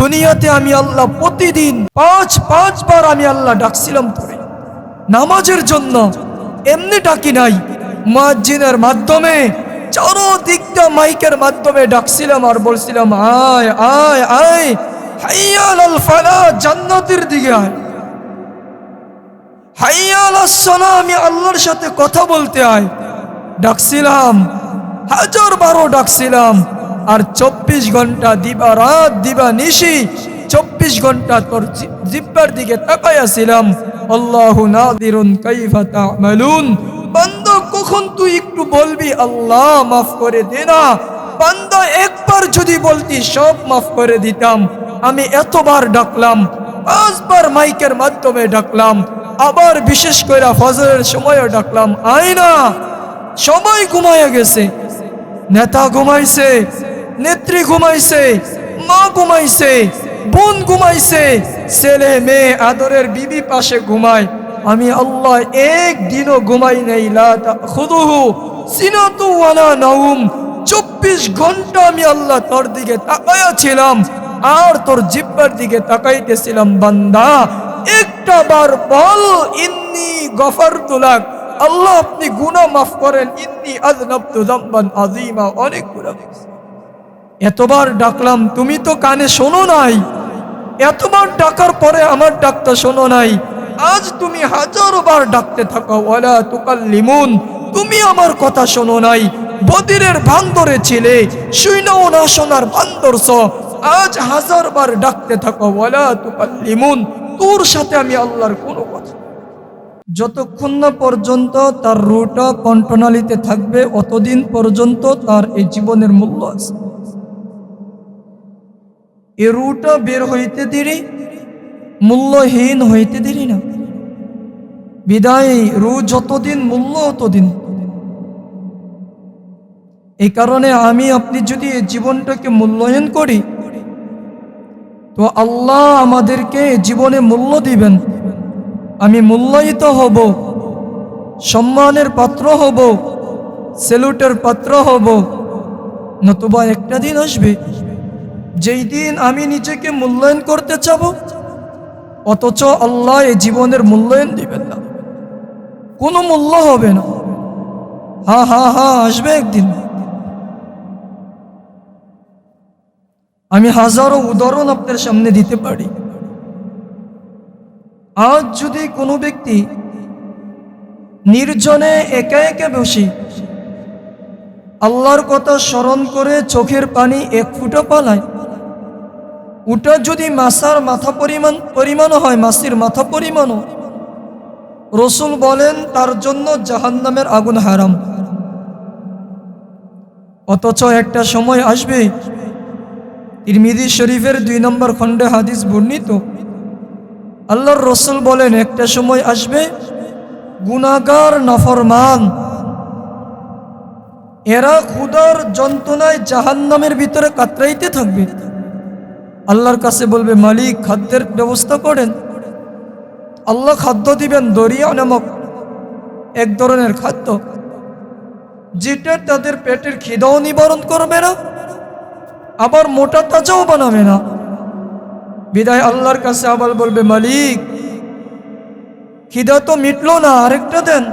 দুনিয়াতে আমি আল্লাহ প্রতিদিন পাঁচ, পাঁচবার আমি আল্লাহ ডাকছিলাম তোরে নামাজের জন্য এমনি ডাকি নাই মুয়াজ্জিনের মাধ্যমে, চারোদিকটা মাইকের মাধ্যমে ডাকছিলাম আর বলছিলাম, আয় আয় আয়, হাইয়াল আল ফালা, জান্নাতের দিকে আয়। হাইয়াল আমি আল্লাহর সাথে কথা বলতে আয়। ডাকছিলাম হাজার বারো ডাকছিলাম আর চব্বিশ ঘণ্টা দিবা, রাত দিবা নিশি, চব্বিশ ঘণ্টা তোর জিব্বার দিকে তাকাইয়াছিলাম আল্লাহ নাদিরুন কাইফা তা'মালুন। কখন তুই একটু বলবি, আল্লাহ মাফ করে দে না। বান্দা, একবার যদি বলতি, সব মাফ করে দিতাম। আমি এতবার ডাকলাম, পাঁচবার মাইকের মাধ্যমে ডাকলাম। আবার বিশেষ করে ফজরের সময়ও ডাকলাম, আয়না সবাই ঘুমায় গেছে। নেতা ঘুমাইছে নেত্রী ঘুমাইছে, মা ঘুমাইছে, বোন ঘুমাইছে, ছেলে, মেয়ে, আদরের বিবি পাশে ঘুমায়। আমি আল্লাহ একদিনও ঘুমাই নাই নাউম চব্বিশ ঘণ্টা আমি আল্লাহ তোর দিকে তাকায়া ছিলাম আর তোর জিব্বার দিকে তাকাইতেছিলাম, বান্দা, একটা বার বল, ইন্নি গফর তুলাক আল্লাহ আপনি গুনাহ মাফ করেন, ইন্নি আযনাবতু যামবান আযীমা। অনেক গুনাহ। করেছি। এতবার ডাকলাম, তুমি তো কানে শোনো নাই। এতবার ডাকার পরে আমার ডাকটা শোনো নাই। আজ তুমি হাজারো বার ডাকতে থাকো, ওয়ালা তুকাল্লিমুন, তুমি আমার কথা শোনো নাই। বদিরের বান্দরে ছিলে, শুইনাও না শোনার বান্দরছ আজ হাজার বার ডাকতে থাকো, ওয়ালা তুকাল্লিমুন, তোর সাথে আমি আল্লাহর কোনো কথা যতক্ষণ না পর্যন্ত তার রুটা কণ্ঠনালীতে থাকবে, অতদিন পর্যন্ত তার এই জীবনের মূল্য আছে। এ রুটা বের হইতে দেরি, মূল্যহীন হইতে দেরি না। বিদায় রু যতদিন, মূল্য ততদিন। এই কারণে আমি আপনি যদি জীবনটাকে মূল্যায়ন করি, তো আল্লাহ আমাদেরকে জীবনে মূল্য দিবেন। আমি মূল্যায়িত হব, সম্মানের পাত্র হব, সেলুটের পাত্র হব, নতুবা একটা দিন আসবে। যেই দিন আমি নিজেকে মূল্যায়ন করতে চাব, অথচ আল্লাহ এই জীবনের মূল্যায়ন দিবেন না। কোনো মূল্য হবে না। হা হা হা, আসবে একদিন। আমি হাজারো উদাহরণ আপনার সামনে দিতে পারি। আজ যদি কোনো ব্যক্তি নির্জনে একা একা বসে আল্লাহর কথা স্মরণ করে চোখের পানি এক ফুটা পালায় ওটা যদি মাসার মাথা পরিমাণ, পরিমাণও হয় মাসির মাথা পরিমাণও, রসুল বলেন, তার জন্য জাহান্নামের আগুন হারাম। অথচ একটা সময় আসবে তিরমিদি শরীফের দুই নম্বর খণ্ডে হাদিস বর্ণিত, আল্লাহর রসুল বলেন, একটা সময় আসবে গুনাগার নফরমান, এরা ক্ষুদার যন্ত্রণায় জাহান্নামের ভিতরে কাতরাইতে থাকবে। আল্লাহর কাছে বলবে, মালিক, খাদ্যের ব্যবস্থা করেন। আল্লাহ খাদ্য দিবেন, দরিয়া নামক এক ধরনের খাদ্য, যেটা তাদের পেটের খিদাও নিবারণ করবে না, আবার মোটা তাজাও বানাবে না। বিদায় আল্লাহর কাছে আবার বলবে, মালিক, খিদা তো মিটলো না, আরেকটা দেন।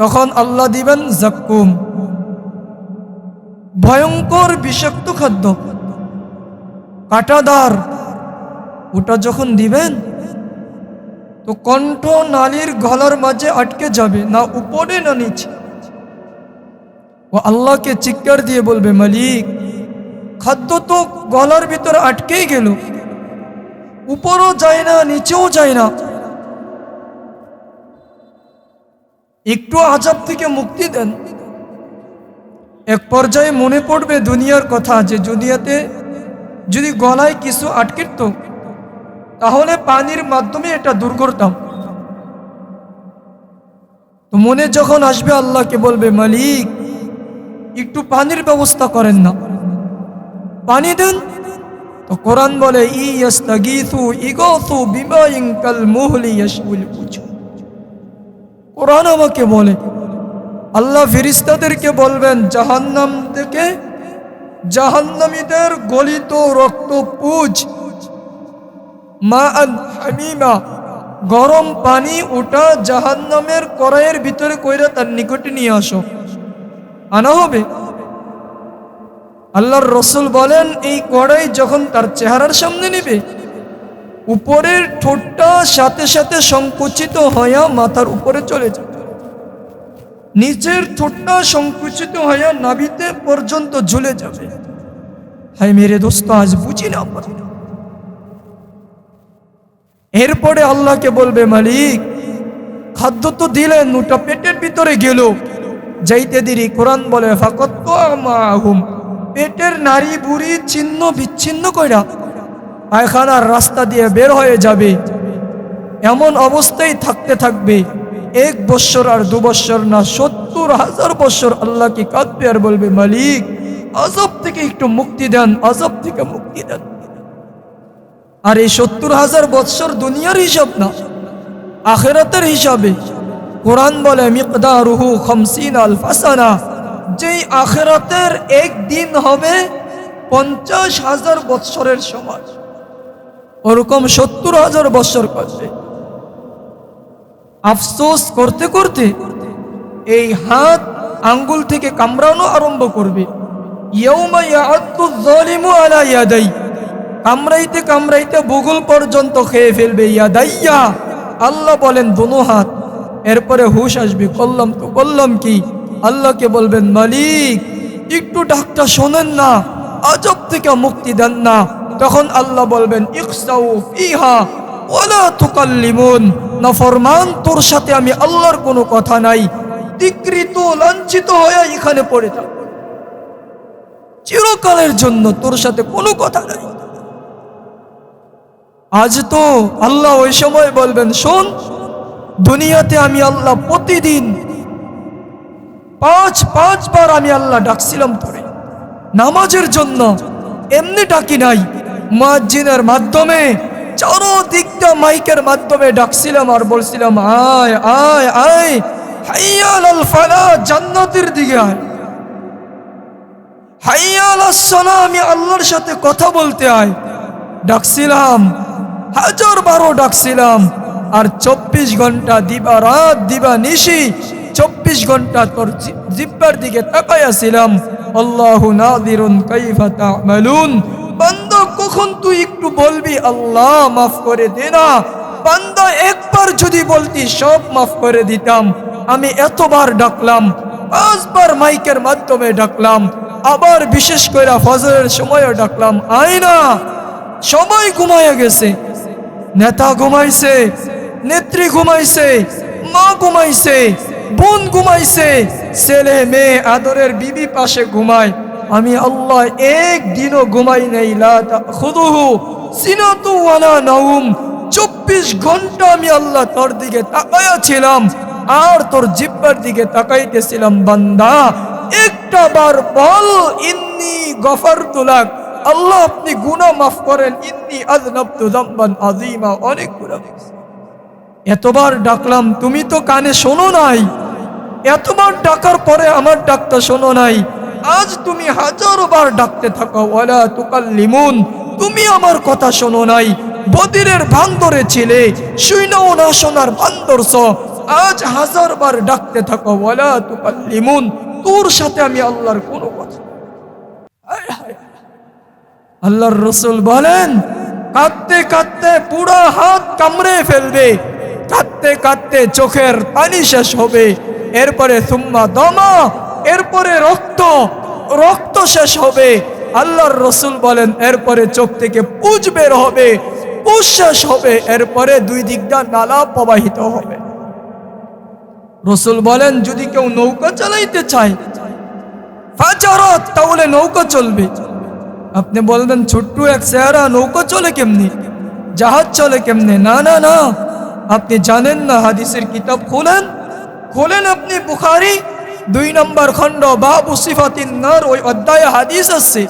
তখন আল্লাহ দিবেন, জাক্কুম, ভয়ঙ্কর বিষাক্ত খাদ্য। কাটাদার। ওটা যখন দিবেন, তো কণ্ঠ নালীর গলার মাঝে আটকে যাবে, না উপরে, না নিচে। ও আল্লাহকে চিৎকার দিয়ে বলবে, মালিক, খাদ্য তো গলার ভিতরে আটকেই গেল। উপরও যায় না, নিচেও যায় না। একটু আজাব থেকে মুক্তি দেন। এক পর্যায়ে মনে পড়বে দুনিয়ার কথা যে দুনিয়াতে যদি গলায় কিছু আটকিত, তাহলে পানির মাধ্যমে এটা দূর করতাম। তো মনে যখন আসবে, আল্লাহকে বলবে, মালিক, একটু পানির ব্যবস্থা করেন না। পানি দেন। তো কোরআন বলে কোরআন আমাকে বলে, আল্লাহ ফিরিস্তাদেরকে বলবেন, জাহান্নাম থেকে জাহান্নামীদের গলিত রক্ত পুজ মা গরম পানি ওটা জাহান্নামের কড়াইয়ের ভিতরে কইরা তার নিকটে নিয়ে আসো। আনা হবে। আল্লাহর রসুল বলেন, এই কড়াই যখন তার চেহারার সামনে নেবে, উপরের ঠোঁটটা সাথে সাথে সংকুচিত হইয়া মাথার উপরে চলে যাবে। নিচের ঠোঁটটা সংকুচিত হইয়া নাভিতে পর্যন্ত ঝুলে যাবে। হাই মেরে দোস্ত, আজ বুঝি না পারি না। এরপরে আল্লাহকে বলবে, মালিক, খাদ্য তো দিলেন, ওটা পেটের ভিতরে গেল। যাইতে দেরি, কোরআন বলে, ফাকত পেটের নারী বুড়ি ছিন্ন বিচ্ছিন্ন কইরা পায়খানার রাস্তা দিয়ে বের হয়ে যাবে। এমন অবস্থায় থাকতে থাকবে। এক বৎসর আর দু বৎসর না, সত্তর হাজার বৎসর আল্লাহকে কাঁদবে আর বলবে, মালিক, আজব থেকে একটু মুক্তি দেন, আজব থেকে মুক্তি দেন। আর এই সত্তর হাজার বৎসর দুনিয়ার হিসাব না, আখেরাতের হিসাবে। কোরআন বলে, মিকদারুহু খমসিন আল ফাসানা যেই আখেরাতের এক দিন হবে পঞ্চাশ হাজার বৎসরের সমাজ ওরকম সত্তর হাজার বৎসর করবে আফসোস করতে করতে এই হাত আঙ্গুল থেকে কামড়ানো আরম্ভ করবে। কামড়াইতে কামড়াইতে বুগুল পর্যন্ত খেয়ে ফেলবে ইয়াদাইয়া। আল্লাহ বলেন দোনো হাত, এরপরে হুশ আসবে। করলাম তো করলাম কি? আল্লাহকে বলবেন, মালিক, একটু ডাকটা শোনেন না, আজব থেকে মুক্তি দেন না। তখন আল্লাহ বলবেন ইকসাউ ফিহা, ওয়ালা তুকাল্লিমুন। নাফরমান তোর সাথে আমি আল্লাহর কোনো কথা নাই। বিকৃত, লাঞ্ছিত হয়ে এখানে পড়ে থাক। চিরকালের জন্য তোর সাথে কোনো কথা নাই। আজ তো আল্লাহ ওই সময় বলবেন, শোন, দুনিয়াতে আমি আল্লাহ প্রতিদিন পাঁচ পাঁচবার আমি আল্লাহ ডাকছিলাম তোরে। নামাজের জন্য এমনি ডাকি নাই মুয়াজ্জিনের মাধ্যমে চারোদিকটা মাইকের মাধ্যমে ডাকছিলাম আর বলছিলাম, আয় আয় আয়, হাইয়াল আল ফালা, জান্নাতের দিকে আয়। হাইয়াল আসসালা আমি আল্লাহর সাথে কথা বলতে আয়। ডাকছিলাম, হাজার বারো ডাকছিলাম, আর চব্বিশ ঘণ্টা দিবা, রাত দিবা নিশি, চব্বিশ ঘণ্টা তোর জিব্বার দিকে তাকাইয়াছিলাম। আল্লাহু নাদিরুন কাইফা তা'মালুন। বান্দা, কখন তুই একটু বলবি, আল্লাহ, মাফ করে দে না। বান্দা, একবার যদি বলতি, সব মাফ করে দিতাম। আমি এতবার ডাকলাম, পাঁচবার মাইকের মাধ্যমে ডাকলাম, আবার বিশেষ করে ফজরের সময়ও ডাকলাম, আয়না সবাই ঘুমাইয়া গেছে। নেতা ঘুমাইছে, নেত্রী ঘুমাইছে, মা ঘুমাইছে, বোন ঘুমাইছে, ছেলে, মেয়ে, আদরের বিবি পাশে ঘুমায়। আমি আল্লাহ একদিনও ঘুমাই নাই, লা খুদুহু সিনাতু ওয়ালা নাউম চব্বিশ ঘণ্টা আমি আল্লাহ তোর দিকে তাকায়া ছিলাম আর তোর জিব্বার দিকে তাকাইতেছিলাম, বান্দা, একটা বার বল, ইন্নি গফর তুলাক আল্লাহ, আপনি গুনাহ মাফ করেন, ইন্নি আযনাবতু যামবান আযীমা। অনেক করেছি। এতবার ডাকলাম, তুমি তো কানে শোনো নাই। এতবার ডাকার পরে আমার ডাকটা শোনো নাই। আজ তুমি হাজারো বার ডাকতে থাকো, ওয়ালা তুকাল্লিমুন। তুমি আমার কথা শোনো নাই। বদিরের বান্দরে ছিলে, শুইনাও না শোনার বান্দরস আজ হাজার বার ডাকতে থাকো, ওয়ালা তুকাল্লিমুন। তোর সাথে আমি আল্লাহর কোনো কথা আল্লাহর রসুল বলেন, কাঁদতে কাঁদতে পুরো হাত কামড়ে ফেলবে। কাঁদতে কাঁদতে চোখের পানি শেষ হবে। এরপরে, সুম্মা দমা এরপরে রক্ত রক্ত শেষ হবে। আল্লাহর রসুল বলেন, এরপরে চোখ থেকে পুজ বের হবে, পুজ শেষ হবে, এরপরে দুই দিকটা নালা প্রবাহিত হবে। রসুল বলেন, যদি কেউ নৌকা চালাইতে চায় তাহলে নৌকা চলবে। আপনি বলবেন, ছোট্ট এক চেহারা, নৌকা চলে কেমনি? জাহাজ চলে কেমনে? না না না। আপনি জানেন না, হাদিসের কিতাব খোলেন? খোলেন আপনি বুখারি? দুই নম্বর খণ্ড, বাবু সিফাতিন নার, ওই অধ্যায় হাদিস আছে।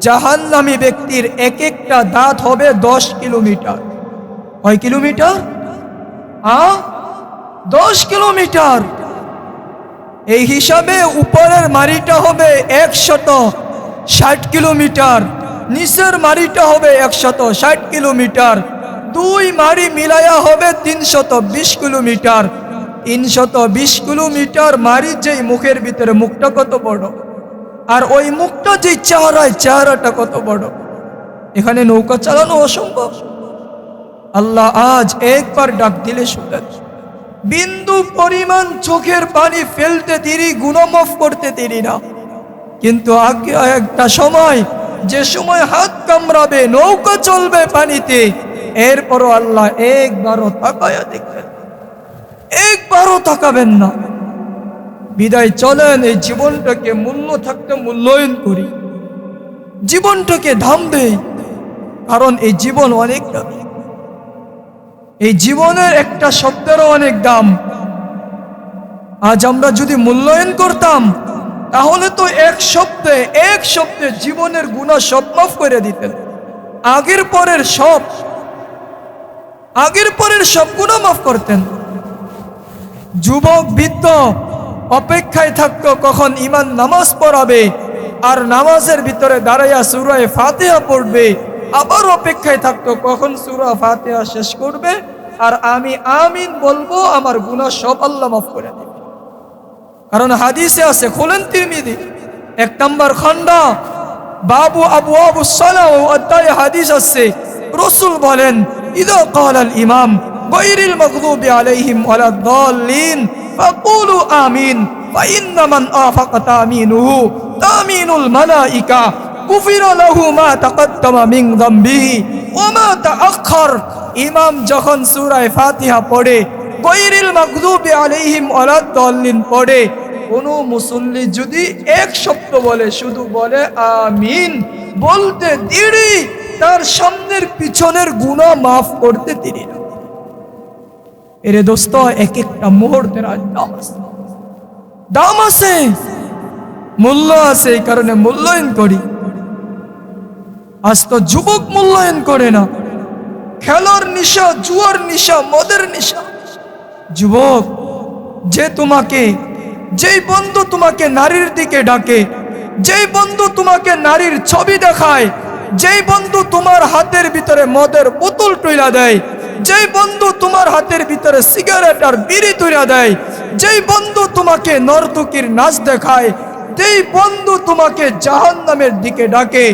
জাহান্নামী ব্যক্তির এক একটা দাঁত হবে দশ কিলোমিটার। কয় কিলোমিটার? আ? দশ কিলোমিটার। এই হিসাবে উপরের মারিটা হবে একশত ষাট কিলোমিটার, নিচের মারিটা হবে একশত ষাট কিলোমিটার, দুই মারি মিলাইয়া হবে তিনশত বিশ কিলোমিটার। তিনশত বিশ কিলোমিটার মারি যেই মুখের ভিতরে মুখটা কত বড়? আর ওই মুখটা যেই চেহারায়, চেহারাটা কত বড়? এখানে নৌকা চালানো অসম্ভব। আল্লাহ আজ একবার ডাক দিলে শুনেন। বিন্দু পরিমাণ চোখের পানি ফেলতে দেরি, গুণমাফ করতে দেরি না। কিন্তু আগে একটা সময়, যে সময় হাত কামড়াবে, নৌকা চলবে পানিতে, এরপরও আল্লাহ একবারও তাকায়া দেখবেন একবারও তাকাবেন না। বিদায় চলেন, এই জীবনটাকে মূল্য থাকতে মূল্যায়ন করি। জীবনটাকে দাম দেই, কারণ এই জীবন অনেক দামি। এই জীবনের একটা শব্দেরও অনেক দাম। আজ আমরা যদি মূল্যায়ন করতাম, তাহলে তো এক শব্দে এক শব্দে জীবনের গুণা সব মাফ করে দিতেন। আগের পরের সব, আগের পরের সব গুণা মাফ করতেন। যুবক বৃদ্ধ, অপেক্ষায় থাকতো কখন ইমান নামাজ পড়াবে। আর নামাজের ভিতরে দাঁড়াইয়া সুরায় ফাতেহা পড়বে। আবার অপেক্ষায় থাকতো কখন সুরা ফাতেহা শেষ করবে। আর আমি আমিন বলব, আমার গুণা সব আল্লাহ মাফ করে দেবে। কারণ হাদিসে আছে, খোলেন তিরমিদি এক নম্বর খণ্ড, বাবু আবু আবু সালাম অধ্যায় হাদিস আছে। রসুল বলেন, ইদ কহলাল ইমাম غير المغضوب عليهم ولا الضالين فقولوا آمين فإن من آفق تامينه تامين الملائكة غفر له ما تقدم من ذنبه وما تأخر ইমাম যখন সূরায়ে ফাতিহা পড়ে গৈরিল মাগদুবি আলাইহিম ওয়ালাদ-দাল্লিন পড়ে কোন মুসল্লি যদি এক শব্দ বলে শুধু বলে আমিন বলতে দেরি তার সামনের পিছনের গুনাহ মাফ করতে দেরি না এরে দোস্ত এক একটা মুহূর্তের দাম আছে। মূল্য আছে, এই কারণে মূল্যায়ন করি। আজ তো যুবক মূল্যায়ন করে না। খেলার নিশা, জুয়ার নিশা, মদের নিশা। যুবক, যে তোমাকে, যেই বন্ধু তোমাকে নারীর দিকে ডাকে, যেই বন্ধু তোমাকে নারীর ছবি দেখায়, যেই বন্ধু তোমার হাতের ভিতরে মদের বোতল টইলা দেয় যেই বন্ধু তোমার হাতের ভিতরে সিগারেট আর বিড়ি তুইলা দেয়, যেই বন্ধু তোমাকে নর্তকীর নাচ দেখায়, যেই বন্ধু তোমাকে জাহান নামের দিকে ডাকে,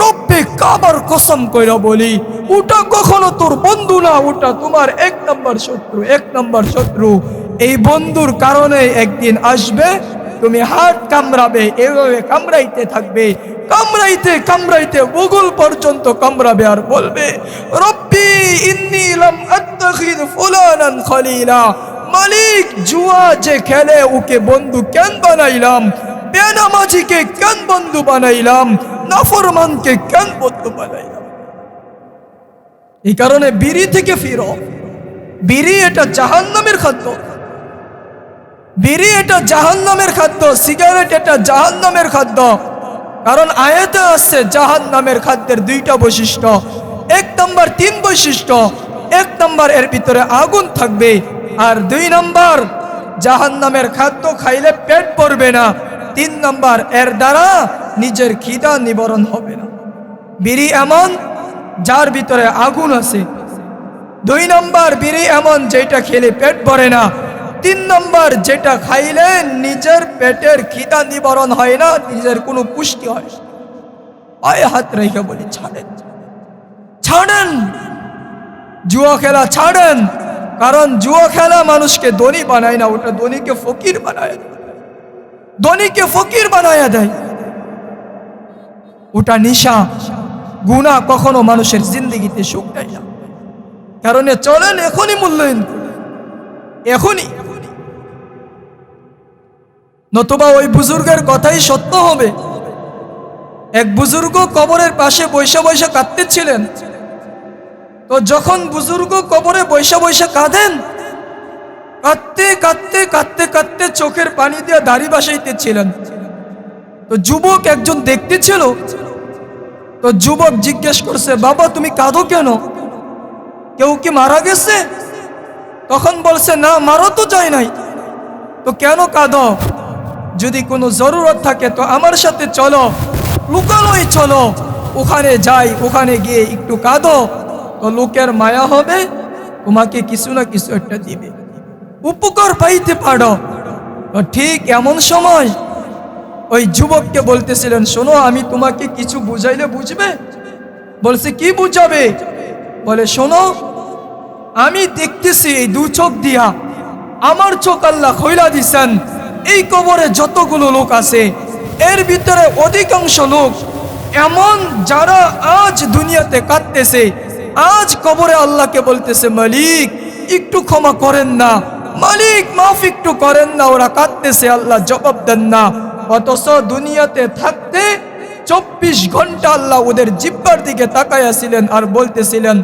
রব্বে কাবার কসম কইরা বলি, ওটা কখনো তোর বন্ধু না, ওটা তোমার এক নম্বর শত্রু, এক নম্বর শত্রু। এই বন্ধুর কারণে একদিন আসবে তুমি হাত কামড়াবে, এভাবে কামড়াইতে থাকবে। কামড়াইতে কামড়াইতে বগুল পর্যন্ত কামড়াবে আর বলবে, রব্বি ইন্নি লাম আত্তাখিদ ফুলানান মালিক জুয়া যে খেলে, ওকে বন্ধু কেন বানাইলাম? বেনামাজিকে কেন বন্ধু বানাইলাম? নাফরমানকে কেন বন্ধু বানাইলাম? এই কারণে বিড়ি থেকে ফিরো। বিড়ি এটা জাহান্নামের খাদ্য। বিড়ি এটা জাহান্নামের খাদ্য সিগারেট এটা জাহান্নামের খাদ্য। কারণ আয়াতে আসছে জাহান্নামের খাদ্যের দুইটা বৈশিষ্ট্য। এক নম্বর তিন বৈশিষ্ট্য, এক নম্বর এর ভিতরে আগুন থাকবে। আর দুই নম্বর, জাহান্নামের খাদ্য খাইলে পেট পড়বে না। তিন নম্বর, এর দ্বারা নিজের খিদা নিবারণ হবে না। বিড়ি এমন, যার ভিতরে আগুন আছে। দুই নম্বর, বিড়ি এমন যেটা খেলে পেট ভরে না। তিন নম্বর, যেটা খাইলে নিজের পেটের খিদা নিবারণ হয় না, নিজের কোনো পুষ্টি হয়। পায়ে হাত রেখে বলি, ছাড়েন ছাড়েন, জুয়া খেলা ছাড়েন, কারণ জুয়া খেলা মানুষকে ধনী বানায় না, ওটা ধনীকে ফকির বানায় দেয়। ধনীকে ফকির বানায় দেয় ওটা নিশা গুণা কখনো মানুষের জিন্দগিতে সুখ দেয় না কারণে চলেন এখনই মূল্যায়ন এখনই নতুবা ওই বুজুর্গের কথাই সত্য হবে। এক বুজুর্গ কবরের পাশে বৈশা বৈশা কাঁদতেছিলেন। তো যখন বুজুর্গ কবরে বৈশা বৈশা কাঁদেন, কাঁদতে কাঁদতে কাঁদতে কাঁদতে চোখের পানি দিয়ে দাড়ি বাসাইতেছিলেন। তো যুবক একজন দেখতে ছিল তো যুবক জিজ্ঞেস করছে, বাবা, তুমি কাঁদো কেন? কেউ কি মারা গেছে? তখন বলছে, না, মারো তো যায় নাই। তো কেন কাঁদো যদি কোনো জরুরত থাকে, তো আমার সাথে চলো। লুকালোই চলো। ওখানে যাই, ওখানে গিয়ে একটু কাঁদো। তো লোকের মায়া হবে, তোমাকে কিছু না কিছু একটা দিবে। উপকার পাইতে পারো। ঠিক এমন সময় ওই যুবককে বলতেছিলেন, শোনো, আমি তোমাকে কিছু বুঝাইলে বুঝবে? বলছে, কি বুঝাবে? বলে, শোনো, আমি দেখতেছি এই দু চোখ দিয়া আমার চোখ আল্লাহ খৈলা দিছেন। এই কবরে যতগুলো লোক আছে, এর ভিতরে অধিকাংশ লোক এমন যারা আজ দুনিয়াতে কাঁদতেছে, আজ কবরে আল্লাহকে বলতেছে, মালিক, একটু ক্ষমা করেন না। মালিক, মাফ একটু করেন না, ওরা কাঁদতেছে, আল্লাহ জবাব দেন না। অথচ দুনিয়াতে থাকতে চব্বিশ ঘণ্টা আল্লাহ ওদের জিব্বার দিকে তাকাইয়াছিলেন আর বলতেছিলেন,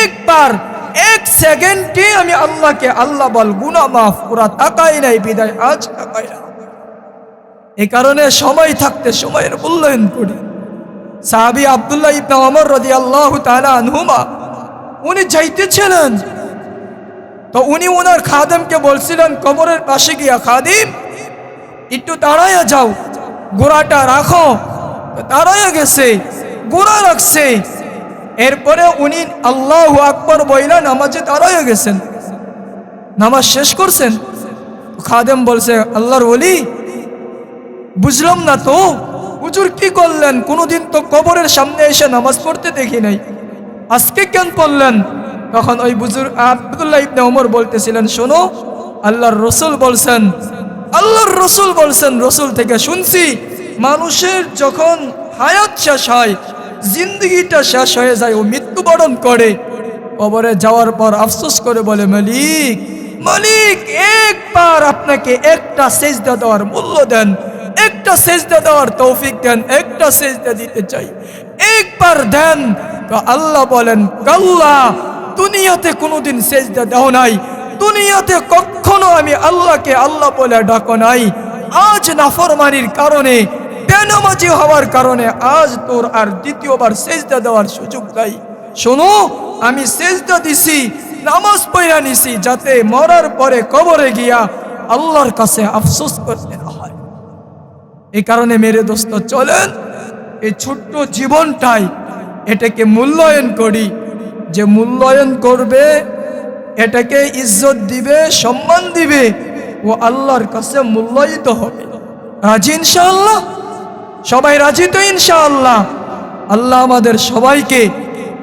একবার এক সেকেন্ডে আমি আল্লাহকে আল্লাহ বল গুনা মাফ ওরা তাকাই নাই, বিদায় আজ তাকাই না। এ কারণে সময় থাকতে সময়ের মূল্যায়ন করি। সাহাবি আবদুল্লাহ ইবনা ওমর রাদিয়াল্লাহু তাআলা আনহুমা, উনি যাইতেছিলেন। তো উনি ওনার খাদেমকে বলছিলেন, কবরের পাশে গিয়া খাদিম, একটু দাঁড়াইয়া যাও, গোড়াটা রাখো। দাঁড়াইয়া গেছে, গোড়া রাখছে। এরপরে উনি আল্লাহ আকবর বইলা নামাজে দাঁড়াইয়া গেছেন। নামাজ শেষ করছেন। খাদেম বলছে, আল্লাহর ওলি, বুঝলাম না তো, হুজুর কি করলেন? কোনোদিন তো কবরের সামনে এসে নামাজ পড়তে দেখি নাই। আজকে কেন পড়লেন? তখন ওই বুজুর আবদুল্লাহ ইবনে ওমর বলতেছিলেন, শোনো, আল্লাহর রসুল বলছেন, আল্লাহর রসুল বলছেন, রসুল থেকে শুনছি, মানুষের যখন হায়াত শেষ হয় জিন্দগিটা শেষ হয়ে যায় ও মৃত্যুবরণ করে। কবরে যাওয়ার পর আফসোস করে বলে, মালিক মালিক, একবার আপনাকে একটা সেজদা দেওয়ার মূল্য দেন, একটা সেজদা দেওয়ার তৌফিক দেন, একটা সেজদা দিতে চাই। একবার দেন। তো আল্লাহ বলেন কাল্লা দুনিয়াতে কোনোদিন সেজদা দেও নাই। দুনিয়াতে কখনো আমি আল্লাহকে আল্লাহ বলে ডাকো নাই। আজ নাফরমানির কারণে বেনামাজি হওয়ার কারণে আজ তোর আর দ্বিতীয়বার সেজদা দেওয়ার সুযোগ নাই। শোনো, আমি সেজদা দিছি, নামাজ পড়া নিছি যাতে মরার পরে কবরে গিয়া আল্লাহর কাছে আফসোস করতে না হয়। এই কারণে মেরে দোস্ত, চলেন এই ছোট্ট জীবনটাই এটাকে মূল্যায়ন করি। যে মূল্যায়ন করবে, এটাকে ইজ্জত দিবে, সম্মান দিবে, ও আল্লাহর কাছে মূল্যায়িত হবে। রাজি ইনশাআল্লাহ? সবাই রাজি তো ইনশাআল্লাহ? আল্লাহ আমাদের সবাইকে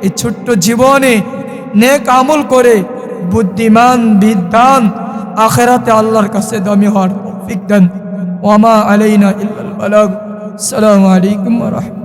এই ছোট্ট জীবনে নেক আমল করে বুদ্ধিমান বিদ্যান আখেরাতে আল্লাহর কাছে দামি হওয়ার দেন। ওয়ামা আলাইনা ইল্লাল বালাগ। আসসালামু আলাইকুম ওয়া